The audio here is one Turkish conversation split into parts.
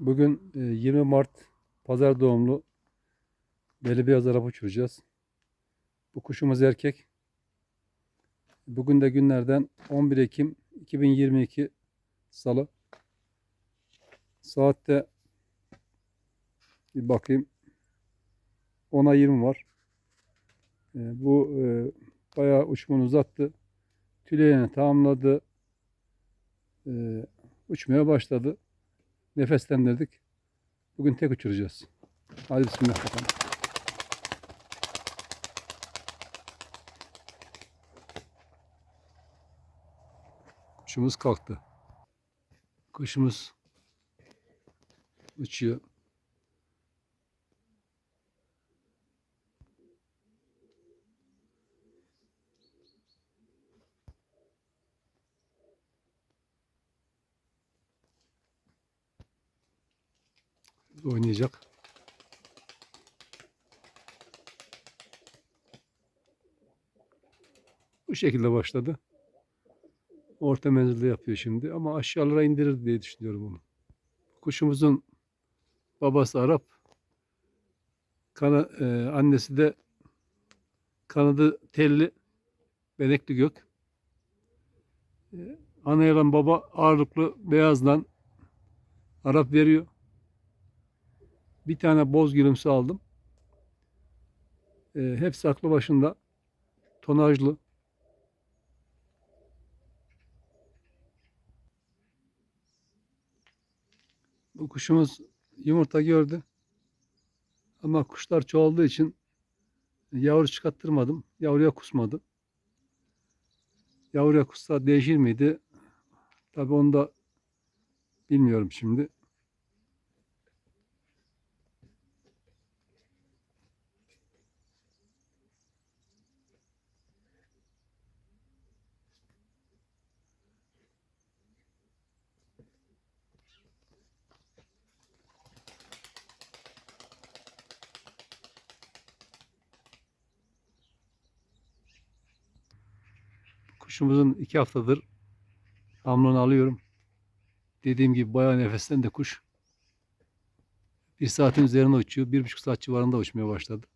Bugün e, 20 Mart pazar doğumlu Deli Beyaz Arap uçuracağız. Bu kuşumuz erkek. Bugün de günlerden 11 Ekim 2022 Salı. Saatte bir bakayım 10'a 20 var. E, Bu e, bayağı uçmanı uzattı. Tüleyeni tamamladı. E, uçmaya başladı nefeslendirdik. Bugün tek uçuracağız. Hadi bismillah. Kuşumuz kalktı. Kuşumuz uçuyor. Oynayacak. Bu şekilde başladı. Orta menzilde yapıyor şimdi ama aşağılara indirir diye düşünüyorum onu. Kuşumuzun babası Arap. Kana, e, annesi de kanadı telli benekli gök. E, ana yalan baba ağırlıklı beyazdan Arap veriyor. Bir tane boz gülümsü aldım. E, hepsi aklı başında. Tonajlı. Bu kuşumuz yumurta gördü. Ama kuşlar çoğaldığı için yavru çıkarttırmadım. Yavruya kusmadı. Yavruya kussa değişir miydi? Tabi onu da bilmiyorum şimdi. Kuşumuzun iki haftadır hamlını alıyorum. Dediğim gibi bayağı nefesten de kuş. Bir saatin üzerinde uçuyor. Bir buçuk saat civarında uçmaya başladı.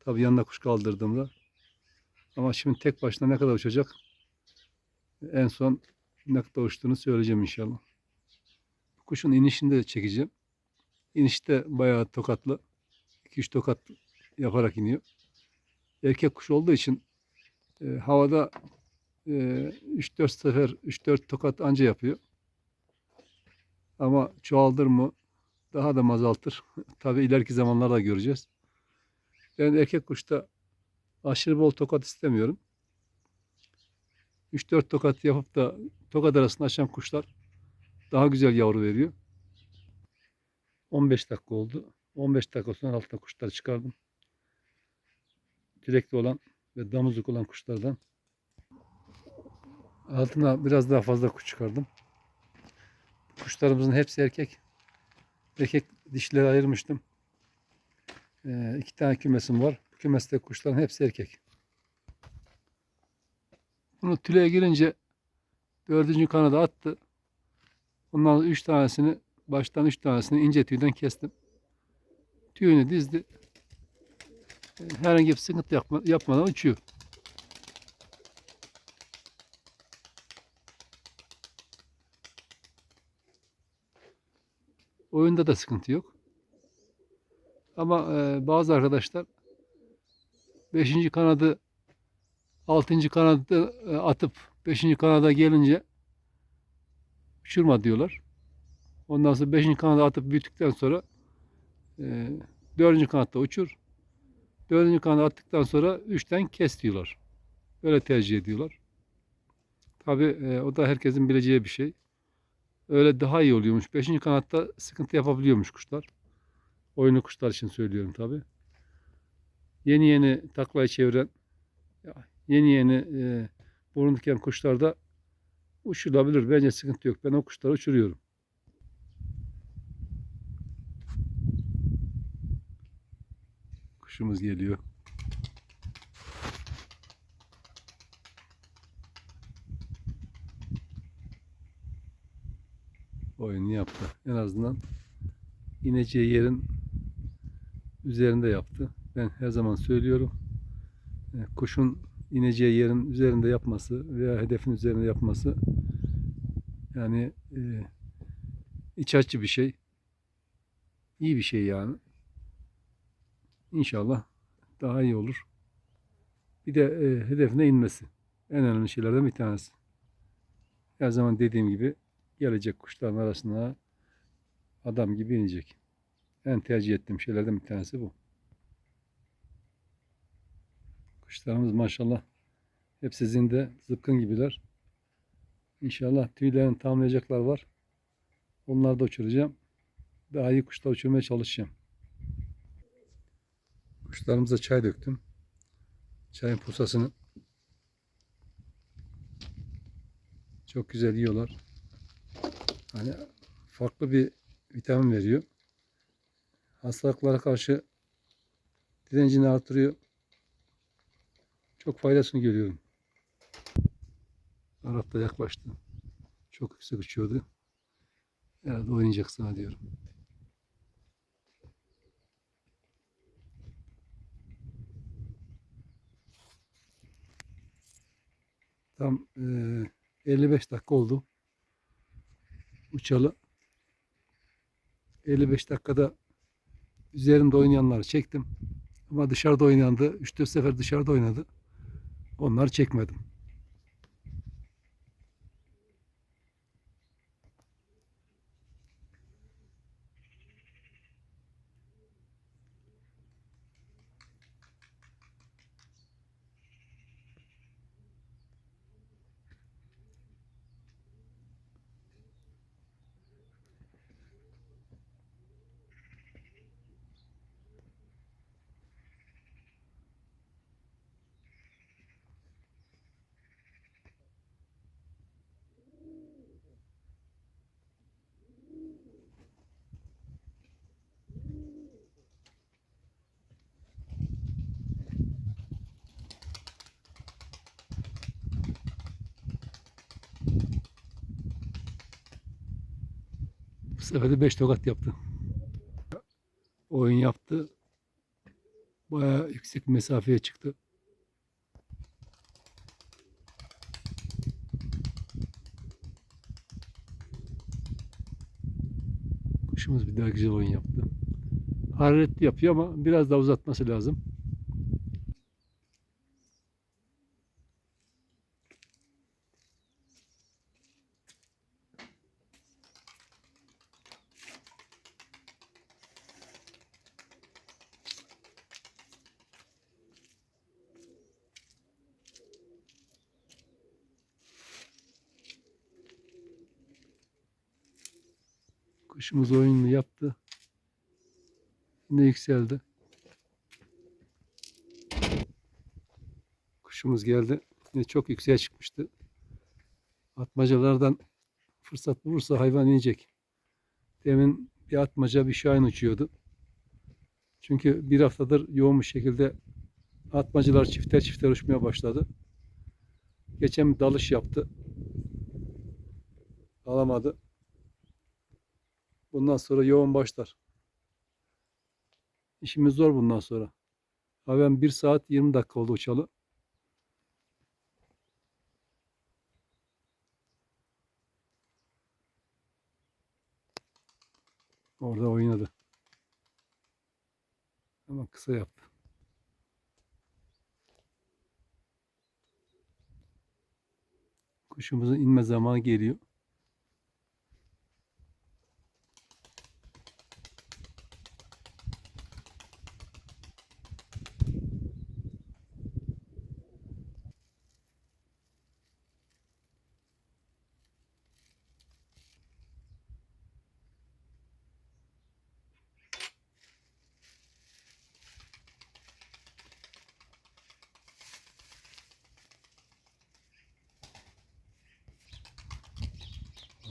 Tabii yanına kuş kaldırdığımda. Ama şimdi tek başına ne kadar uçacak? En son ne kadar uçtuğunu söyleyeceğim inşallah. Kuşun inişini de çekeceğim. İnişte bayağı tokatlı. 2-3 tokat yaparak iniyor. Erkek kuş olduğu için e, havada e, 3-4 sefer 3-4 tokat anca yapıyor. Ama çoğaldır mı daha da azaltır. Tabii ileriki zamanlarda göreceğiz. Ben erkek kuşta aşırı bol tokat istemiyorum. 3-4 tokat yapıp da tokat arasında açan kuşlar daha güzel yavru veriyor. 15 dakika oldu. 15 dakika sonra altına kuşları çıkardım. Direkli olan ve damızlık olan kuşlardan altına biraz daha fazla kuş çıkardım. Kuşlarımızın hepsi erkek. Erkek dişleri ayırmıştım. Ee, iki tane kümesim var. Bu kümeste kuşların hepsi erkek. Bunu tüleye girince dördüncü kanada attı. Ondan sonra üç tanesini baştan üç tanesini ince tüyden kestim. Tüyünü dizdi. Ee, Herhangi bir sıkıntı yapma, yapmadan uçuyor. Oyunda da sıkıntı yok. Ama e, bazı arkadaşlar 5. kanadı 6. kanadı e, atıp 5. kanada gelince uçurma diyorlar. Ondan sonra 5. kanada atıp büyüttükten sonra e, 4. kanatta uçur. 4. kanada attıktan sonra 3'ten kes diyorlar. Böyle tercih ediyorlar. Tabi e, o da herkesin bileceği bir şey. Öyle daha iyi oluyormuş. Beşinci kanatta sıkıntı yapabiliyormuş kuşlar. Oyunu kuşlar için söylüyorum tabi. Yeni yeni taklayı çeviren, yeni yeni e, burun diken kuşlarda uçurulabilir. Bence sıkıntı yok. Ben o kuşları uçuruyorum. Kuşumuz geliyor. oyunu yaptı. En azından ineceği yerin üzerinde yaptı. Ben her zaman söylüyorum. E, Kuşun ineceği yerin üzerinde yapması veya hedefin üzerinde yapması yani e, iç açıcı bir şey. İyi bir şey yani. İnşallah daha iyi olur. Bir de e, hedefine inmesi. En önemli şeylerden bir tanesi. Her zaman dediğim gibi gelecek kuşların arasına adam gibi inecek. En tercih ettiğim şeylerden bir tanesi bu. Kuşlarımız maşallah hepsi zinde, zıpkın gibiler. İnşallah tüylerini tamamlayacaklar var. Onları da uçuracağım. Daha iyi kuşlar uçurmaya çalışacağım. Kuşlarımıza çay döktüm. Çayın posasını çok güzel yiyorlar. Hani farklı bir vitamin veriyor. Hastalıklara karşı direncini artırıyor. Çok faydasını görüyorum. Arap da yaklaştı. Çok yüksek uçuyordu. Herhalde oynayacak sana diyorum. Tam eee 55 dakika oldu. Uçalı. 55 dakikada üzerinde oynayanları çektim. Ama dışarıda oynayandı. 3-4 sefer dışarıda oynadı. Onları çekmedim. Bu sefer de 5 tokat yaptı. Oyun yaptı. Bayağı yüksek bir mesafeye çıktı. Kuşumuz bir daha güzel oyun yaptı. Hararetli yapıyor ama biraz daha uzatması lazım. Kuşumuz oyununu yaptı. Yine yükseldi. Kuşumuz geldi. Yine çok yükseğe çıkmıştı. Atmacalardan fırsat bulursa hayvan inecek. Demin bir atmaca bir şahin uçuyordu. Çünkü bir haftadır yoğun bir şekilde atmacılar çifter çifter uçmaya başladı. Geçen bir dalış yaptı. Alamadı. Bundan sonra yoğun başlar. İşimiz zor bundan sonra. Ha ben 1 saat 20 dakika oldu uçalı. Orada oynadı. Ama kısa yaptı. Kuşumuzun inme zamanı geliyor.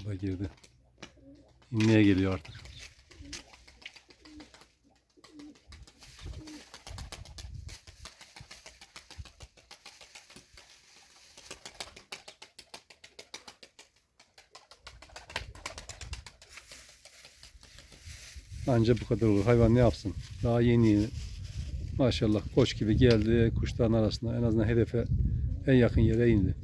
Da girdi. İnmeye geliyor artık. Anca bu kadar olur. Hayvan ne yapsın? Daha yeni yeni. Maşallah koç gibi geldi kuşların arasında en azından hedefe en yakın yere indi.